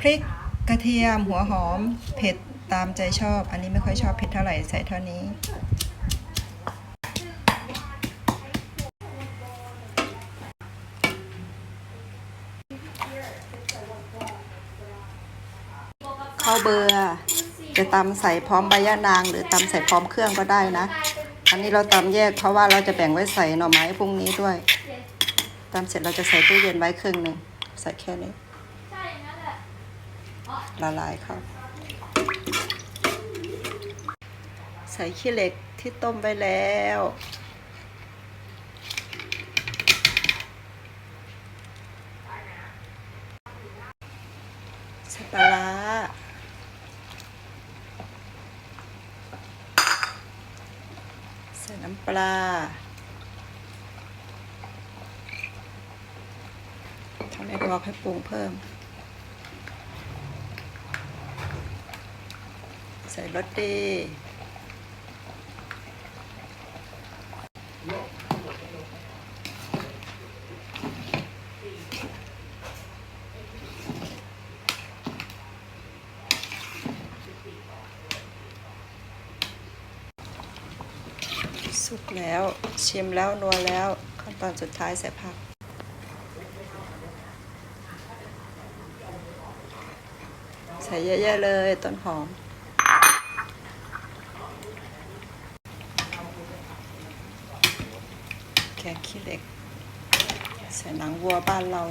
พริกกระเทียมหัวหอม เผ็ดตามใจชอบ อันนี้ไม่ค่อยชอบเผ็ดเท่าไหร่ใส่เท่านี้ ข้าวเบอร์จะตำใส่พร้อมใบยะนาง หรือตำใส่พร้อมเครื่องก็ได้นะ อันนี้เราตำแยกเพราะว่าเราจะแบ่งไว้ใส่หน่อไม้พรุ่งนี้ด้วยตำเสร็จเราจะใส่ตู้เย็นไว้ครึ่งหนึ่งใส่แค่นี้ ละลายครับใส่ขี้เหล็กที่ต้มไว้แล้ว ใส่ปลาร้าใส่น้ำปลาถ้าไม่พอให้ปรุงเพิ่ม ใส่รสดีสุกแล้วชิมแล้วนัวแล้ว ขั้นตอนสุดท้ายใส่ผักใส่เยอะๆเลยต้นหอม แกงขี้เหล็กใส่หนังวัวบ้านเรา